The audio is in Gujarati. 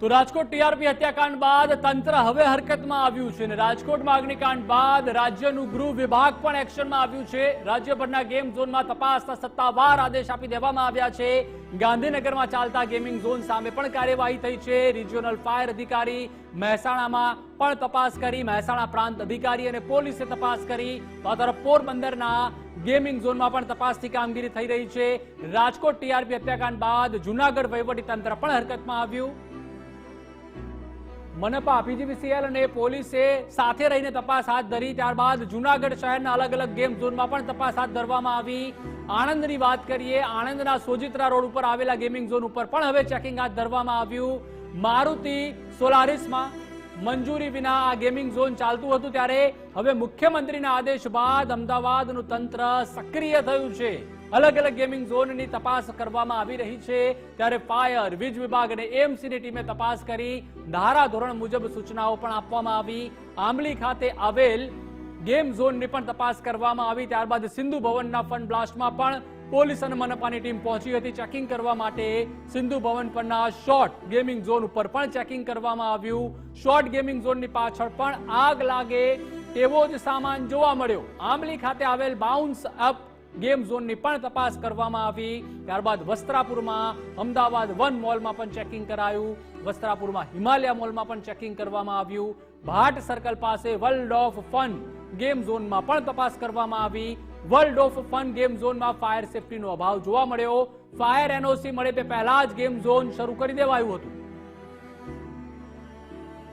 તો રાજકોટ ટીઆરપી હત્યાકાંડ બાદ તંત્ર હવે હરકતમાં આવ્યું છે અને રાજકોટમાં અગ્નિકાંડ બાદ રાજ્યનું ગૃહ વિભાગ પણ એક્શનમાં આવ્યું છે. રાજ્યભરના ગેમ ઝોનમાં તપાસના સત્તાવાર આદેશ આપી દેવામાં આવ્યા છે. ગાંધીનગરમાં ચાલતા ગેમિંગ ઝોન સામે પણ કાર્યવાહી થઈ છે. રિજિયોનલ ફાયર અધિકારી મહેસાણામાં પણ તપાસ કરી, મહેસાણા પ્રાંત અધિકારી અને પોલીસે તપાસ કરી. તો તરફ પોરબંદરના ગેમિંગ ઝોનમાં પણ તપાસની કામગીરી થઈ રહી છે. રાજકોટ ટીઆરપી હત્યાકાંડ બાદ જુનાગઢ વહીવટી તંત્ર પણ હરકતમાં આવ્યું. મનપા પીજીવીસીએલ અને પોલીસે સાથે રહીને તપાસ હાથ ધરી. ત્યારબાદ જુનાગઢ શહેરના અલગ અલગ ગેમ ઝોનમાં પણ તપાસ હાથ ધરવામાં આવી. આણંદની વાત કરીએ, આણંદના સોજિત્રા રોડ ઉપર આવેલા ગેમિંગ ઝોન ઉપર પણ હવે ચેકિંગ હાથ ધરવામાં આવ્યું. મારુતિ સોલારિસમાં મંજૂરી વિના આ ગેમિંગ ઝોન ચાલતું હતું. ત્યારે હવે મુખ્યમંત્રીના આદેશ બાદ અમદાવાદનું તંત્ર સક્રિય થયું છે. અલગ અલગ ગેમિંગ ઝોનની તપાસ કરવામાં આવી રહી છે. ત્યારે ફાયર, વીજ વિભાગ અને એમસીની ટીમે તપાસ કરી. ધારા ધોરણ મુજબ સૂચનાઓ પણ આપવામાં આવી. આંબલી ખાતે આવેલ ગેમ ઝોનની પણ તપાસ કરવામાં આવી. ત્યારબાદ સિંધુ ભવનના ફન બ્લાસ્ટમાં પણ પોલીસ અને મનપાની ટીમ પહોંચી હતી ચેકિંગ કરવા માટે. સિંધુ ભવન પરના શોર્ટ ગેમિંગ ઝોન ઉપર પણ ચેકિંગ કરવામાં આવ્યું. શોર્ટ ગેમિંગ ઝોનની પાછળ પણ આગ લાગે તેવો જ સામાન જોવા મળ્યો. આંબલી ખાતે આવેલ બાઉન્સ અપ ગેમ ઝોનની પણ તપાસ કરવામાં આવી. ત્યારબાદ વસ્ત્રાપુરમાં અમદાવાદ વન મોલમાં પણ ચેકિંગ કરાયું. વસ્ત્રાપુરમાં હિમાલયા મોલમાં પણ ચેકિંગ કરવામાં આવ્યું. ભાટ સર્કલ પાસે વર્લ્ડ ઓફ ફન ગેમ ઝોનમાં પણ તપાસ કરવામાં આવી. વર્લ્ડ ઓફ ફન ગેમ ઝોનમાં ફાયર સેફટીનો અભાવ જોવા મળ્યો. ફાયર એનઓસી મળે તે પહેલા જ ગેમ ઝોન શરૂ કરી દેવાયું હતું.